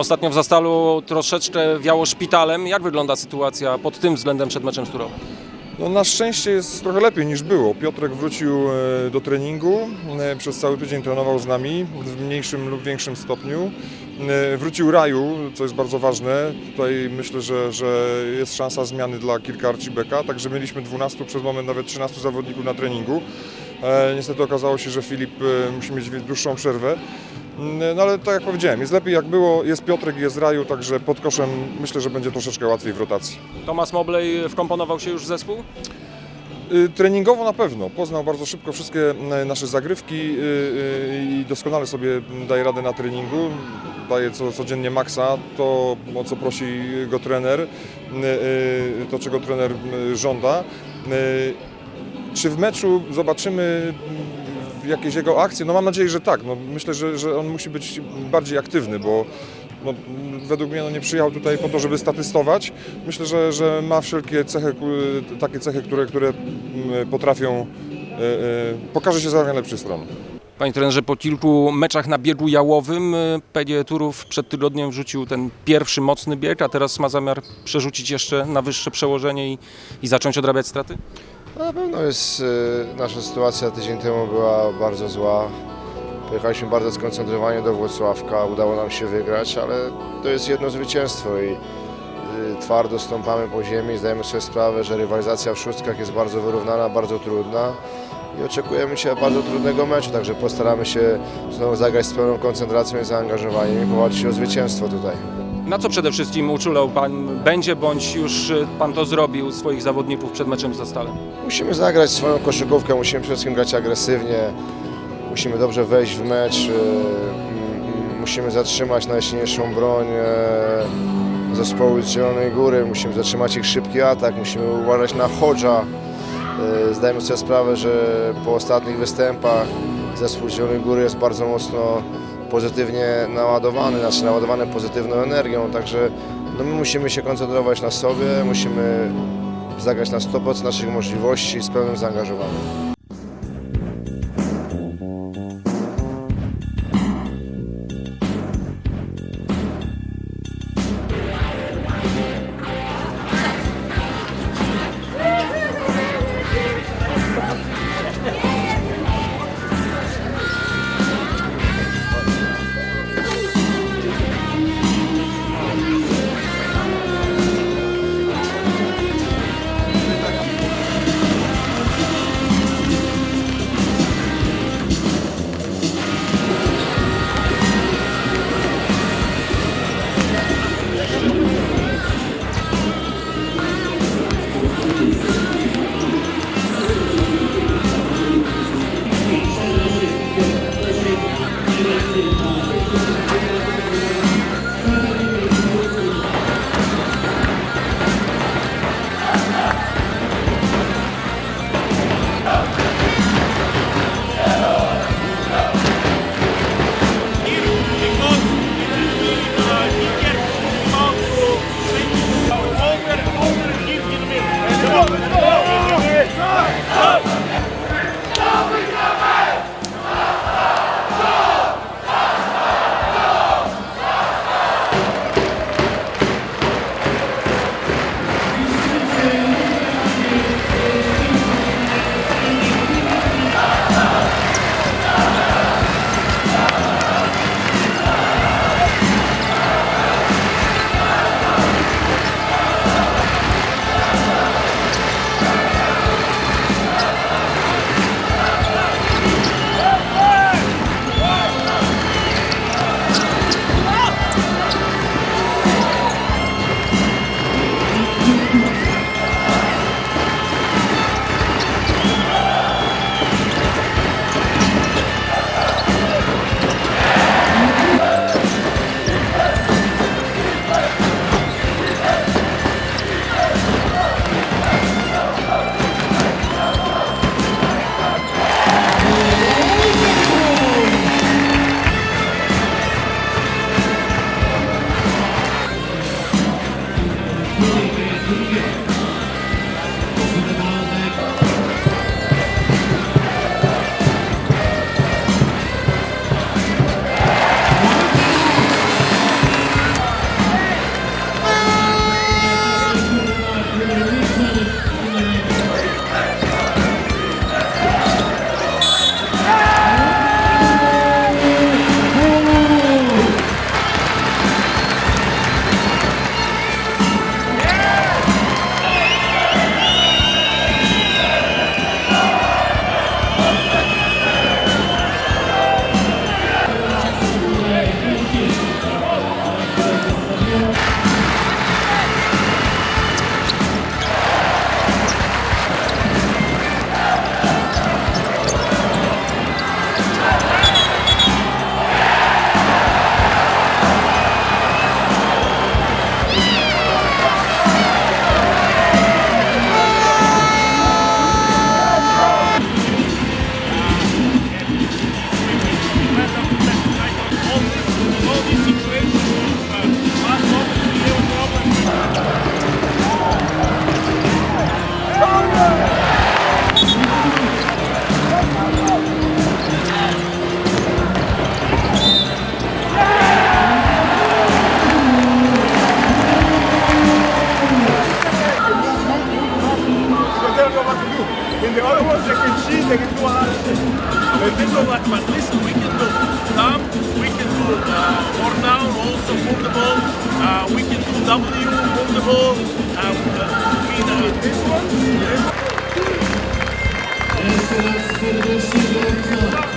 Ostatnio w Zastalu troszeczkę wiało szpitalem. Jak wygląda sytuacja pod tym względem przed meczem z Turowem? No, na szczęście jest trochę lepiej niż było. Piotrek wrócił e, do treningu, e, przez cały tydzień trenował z nami w mniejszym lub większym stopniu. E, Wrócił Raju, co jest bardzo ważne. Tutaj myślę, że, że jest szansa zmiany dla kilka Archibeka, także mieliśmy 12, przez moment nawet 13 zawodników na treningu. Niestety okazało się, że Filip musi mieć dłuższą przerwę. Mm, No ale tak jak powiedziałem, jest lepiej jak było, jest Piotrek, jest Raju, także pod koszem myślę, że będzie troszeczkę łatwiej w rotacji. Tomasz Mobley wkomponował się już w zespół? Y, Treningowo na pewno. Poznał bardzo szybko wszystkie e, nasze zagrywki y, y, i doskonale sobie daje radę na treningu. Daje co, codziennie maksa, to o co prosi go trener, y, y, to czego trener y, żąda. Y, Czy w meczu zobaczymy jakieś jego akcje? No mam nadzieję, że tak. No, myślę, że, że on musi być bardziej aktywny, bo no, według mnie no, nie przyjechał tutaj po to, żeby statystować. Myślę, że, że ma wszelkie cechy, takie cechy, które, które mm, potrafią, e, e, pokaże się za najlepszych stron. Panie trenerze, po kilku meczach na biegu jałowym y, PG Turów przed tygodniem wrzucił ten pierwszy mocny bieg, a teraz ma zamiar przerzucić jeszcze na wyższe przełożenie i, i zacząć odrabiać straty? No na pewno jest, e, nasza sytuacja tydzień temu była bardzo zła. Pojechaliśmy bardzo skoncentrowani do Włocławka, udało nam się wygrać, ale to jest jedno zwycięstwo i e, twardo stąpamy po ziemi, zdajemy sobie sprawę, że rywalizacja w szóstkach jest bardzo wyrównana, bardzo trudna i oczekujemy się bardzo trudnego meczu, także postaramy się znowu zagrać z pełną koncentracją i zaangażowaniem i powalczyć o zwycięstwo tutaj. Na co przede wszystkim uczulał Pan będzie, bądź już y, Pan to zrobił swoich zawodników przed meczem z Zastalem? Musimy zagrać swoją koszykówkę, musimy przede wszystkim grać agresywnie, musimy dobrze wejść w mecz, e, mm, musimy zatrzymać najsilniejszą broń e, zespołu z Zielonej Góry, musimy zatrzymać ich szybki atak, musimy uważać na Hodża. E, Zdajemy sobie sprawę, że po ostatnich występach zespół Zielonej Góry jest bardzo mocno pozytywnie naładowany, znaczy naładowany pozytywną energią, także no my musimy się koncentrować na sobie, musimy zagrać na 100% naszych możliwości z pełnym zaangażowaniem. In the other ones, they can cheat, they can do a lot of shit. But this one, like, but listen, we can do thumb, we can do uh, more down, also move the ball. Uh, we can do W, move the ball. Uh, uh, we, uh, this one, this Okay?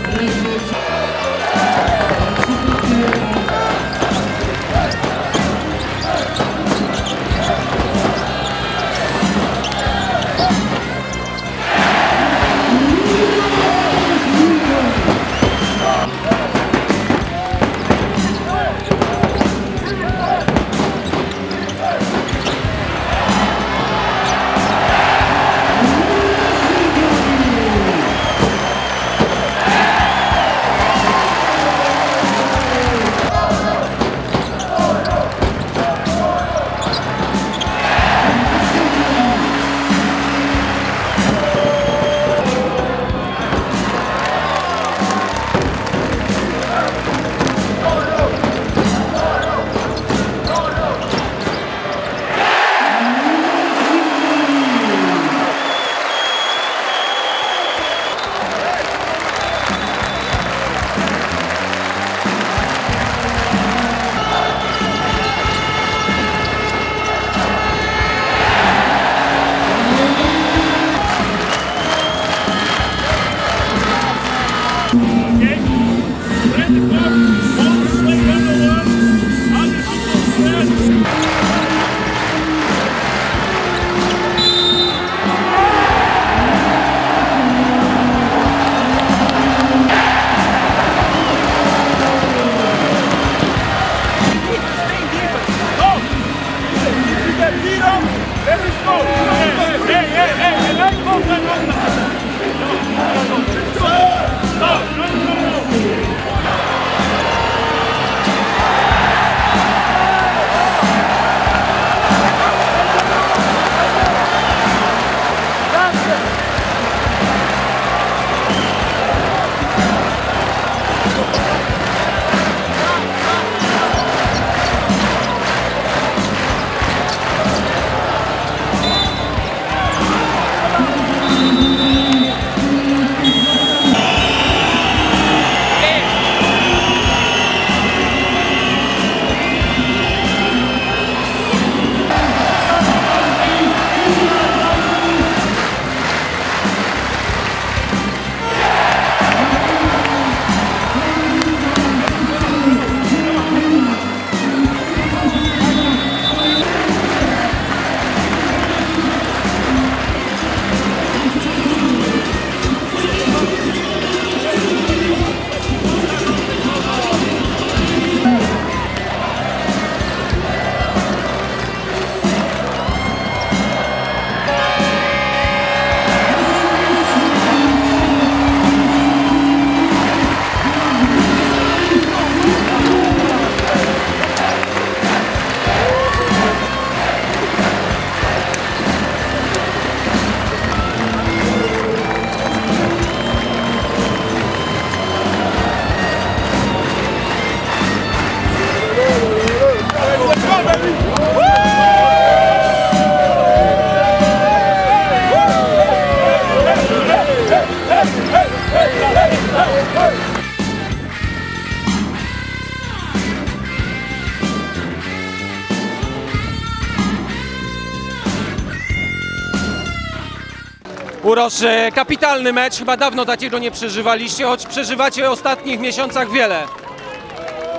Uroż, kapitalny mecz, chyba dawno takiego nie przeżywaliście, choć przeżywacie w ostatnich miesiącach wiele.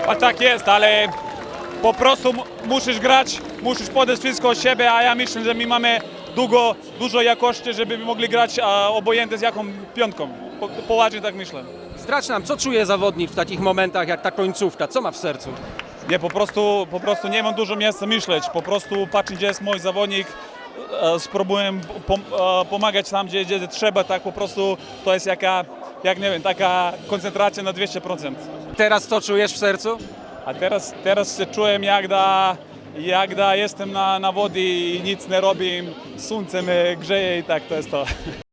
A tak jest, ale po prostu mu- musisz grać, musisz podać wszystko od siebie, a ja myślę, że my mamy długo, dużo jakości, żeby mogli grać a, obojętnie z jaką piątką. Po, poważnie tak myślę. Zdradź nam, co czuje zawodnik w takich momentach jak ta końcówka, co ma w sercu? Nie, po prostu, po prostu nie mam dużo miejsca myśleć, po prostu patrzę, gdzie jest mój zawodnik, spróbuję pom, e, pomagać tam, gdzie, gdzie trzeba, tak po prostu to jest jaka, jak nie wiem, taka koncentracja na 200%. Teraz co czujesz w sercu? A teraz, teraz się czuję jak da, jak da jestem na, na wodzie i nic nie robię, słońce mnie grzeje i tak to jest to.